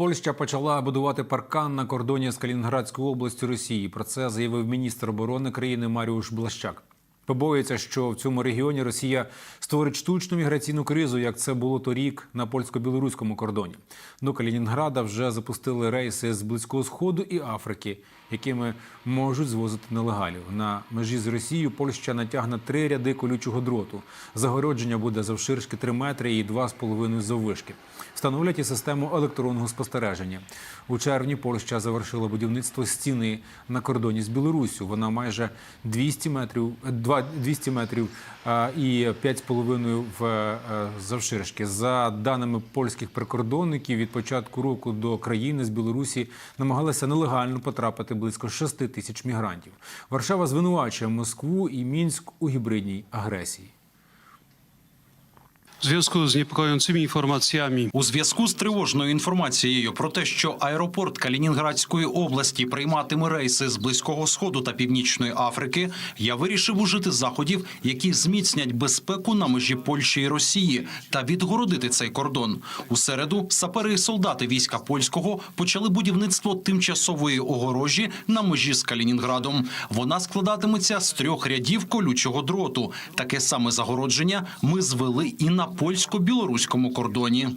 Польща почала будувати паркан на кордоні з Калінінградською областю Росії. Про це заявив міністр оборони країни Маріуш Блащак побоюється, що в цьому регіоні Росія створить штучну міграційну кризу, як це було торік на польсько-білоруському кордоні. До Калінінграда вже запустили рейси з близького сходу і Африки, якими можуть звозити нелегалів. На межі з Росією Польща натягне три ряди колючого дроту. Загородження буде завширшки 3 метри і 2,5 заввишки. Встановлять і систему електронного спостереження. У червні Польща завершила будівництво стіни на кордоні з Білоруссю. Вона майже 200 метрів 2 була 200 метрів і 5,5 в е, е, завширшки. За даними польських прикордонників, від початку року до країни з Білорусі намагалися нелегально потрапити близько 6 тисяч мігрантів. Варшава звинувачує Москву і мінськ у гібридній агресії. W związku z niepokojącymi informacjami У зв'язку з тривожною інформацією про те, що аеропорт Калінінградської області прийматиме рейси з близького сходу та північної Африки, я вирішив ужити заходів, які зміцнять безпеку на межі Польщі і Росії та відгородити цей кордон. У середу сапери і солдати війська польського почали будівництво тимчасової огорожі на межі з Калінінградом. Вона складатиметься з трьох рядів колючого дроту. Таке саме загородження ми звели і на польсько-білоруському кордоні.